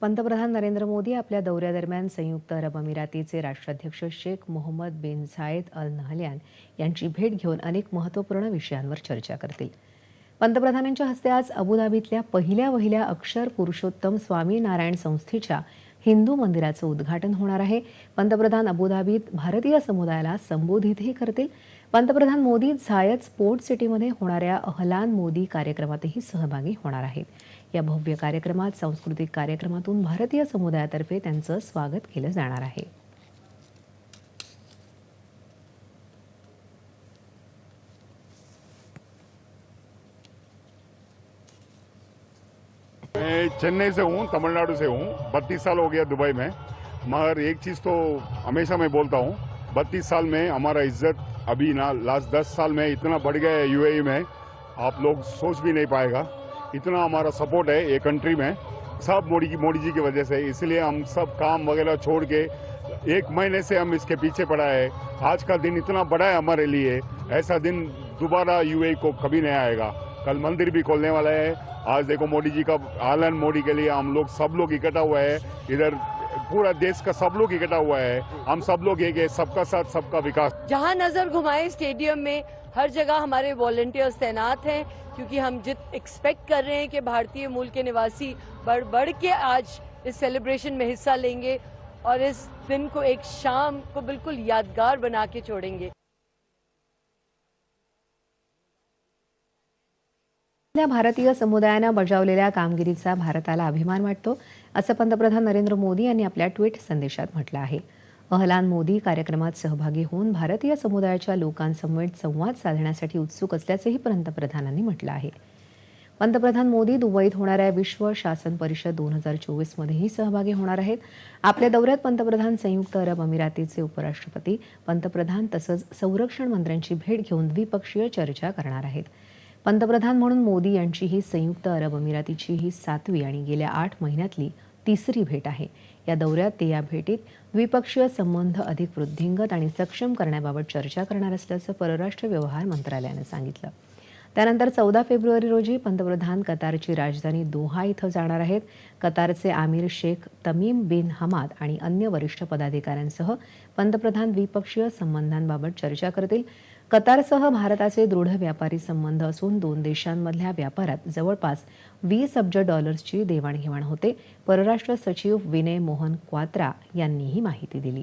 पंतप्रधान नरेंद्र मोदी आपल्या दौऱ्यादरम्यान संयुक्त अरब अमिरातीचे राष्ट्राध्यक्ष शेख मोहम्मद बिन झायद अल नहल्यान यांची भेट घेऊन अनेक महत्त्वपूर्ण विषयांवर चर्चा करतील. पंतप्रधानांच्या हस्ते आज अबुधाबीतल्या पहिल्या वहिल्या अक्षर पुरुषोत्तम स्वामी नारायण संस्थेच्या हिंदू मंदिराचं उद्घाटन होणार आहे. पंतप्रधान अबुधाबीत भारतीय समुदायाला संबोधितही करतील. पंतप्रधान मोदी झायद स्पोर्ट सिटीमध्ये होणाऱ्या अहलान मोदी कार्यक्रमातही सहभागी होणार आहेत. या भव्य कार्यक्रमात सांस्कृतिक कार्यक्रमातून भारतीय समुदायातर्फे त्यांचं स्वागत केलं जाणार आहे. मैं चेन्नई से हूँ, तमिलनाडु से हूँ। बत्तीस साल हो गया दुबई में। मगर एक चीज़ तो हमेशा मैं बोलता हूँ, बत्तीस साल में हमारा इज़्ज़त अभी ना, लास्ट दस साल में इतना बढ़ गया है यूएई में, आप लोग सोच भी नहीं पाएगा। इतना हमारा सपोर्ट है ये कंट्री में, सब मोदी की, मोदी जी की वजह से। इसलिए हम सब काम वगैरह छोड़ के एक महीने से हम इसके पीछे पड़ा है। आज का दिन इतना बड़ा है हमारे लिए, ऐसा दिन दोबारा यूएई को कभी नहीं आएगा। कल मंदिर भी खोलने वाला है। आज देखो मोदी जी का आलन मोदी के लिए हम लोग सब लोग इकट्ठा हुआ है। इधर पूरा देश का सब लोग इकट्ठा हुआ है। हम सब लोग एक है, सबका साथ, सबका विकास। जहाँ नज़र घुमाए स्टेडियम में, हर जगह हमारे वॉलंटियर्स तैनात हैं, क्योंकि हम जित एक्सपेक्ट कर रहे हैं कि भारतीय मूल के निवासी बढ़ बढ़ के आज इस सेलिब्रेशन में हिस्सा लेंगे और इस दिन को एक शाम को बिल्कुल यादगार बना के छोड़ेंगे। आपल्या भारतीय समुदायानं बजावलेल्या कामगिरीचा भारताला अभिमान वाटतो असं पंतप्रधान नरेंद्र मोदी यांनी आपल्या ट्विट संदेशात म्हटलं आहे. अहलान मोदी कार्यक्रमात सहभागी होऊन भारतीय समुदायाच्या लोकांसमवेत संवाद साधण्यासाठी उत्सुक असल्याचंही पंतप्रधानांनी म्हटलं आहे. पंतप्रधान मोदी दुबईत होणाऱ्या विश्व शासन परिषद दोन हजार चोवीसमध्येही सहभागी होणार आहेत. आपल्या दौऱ्यात पंतप्रधान संयुक्त अरब अमिरातीचे उपराष्ट्रपती पंतप्रधान तसंच संरक्षण मंत्र्यांची भेट घेऊन द्विपक्षीय चर्चा करणार आहेत. पंतप्रधान म्हणून मोदी यांची ही संयुक्त अरब अमिरातीची ही सातवी आणि गेल्या आठ महिन्यातली तिसरी भेट आहे. या दौऱ्यात ते या भेटीत द्विपक्षीय संबंध अधिक वृद्धिंगत आणि सक्षम करण्याबाबत चर्चा करणार असल्याचं परराष्ट्र व्यवहार मंत्रालयानं सांगितलं. त्यानंतर चौदा फेब्रुवारी रोजी पंतप्रधान कतारची राजधानी दोहा इथं जाणार आहेत. कतारचे आमिर शेख तमीम बिन हमाद आणि अन्य वरिष्ठ पदाधिकाऱ्यांसह पंतप्रधान द्विपक्षीय संबंधांबाबत चर्चा करतील. कतारसह भारताचे दृढ व्यापारी संबंध असून दोन देशांमधल्या व्यापारात जवळपास वीस अब्ज डॉलर्सची देवाणघेवाण होते. परराष्ट्र सचिव विनय मोहन क्वात्रा यांनी ही माहिती दिली.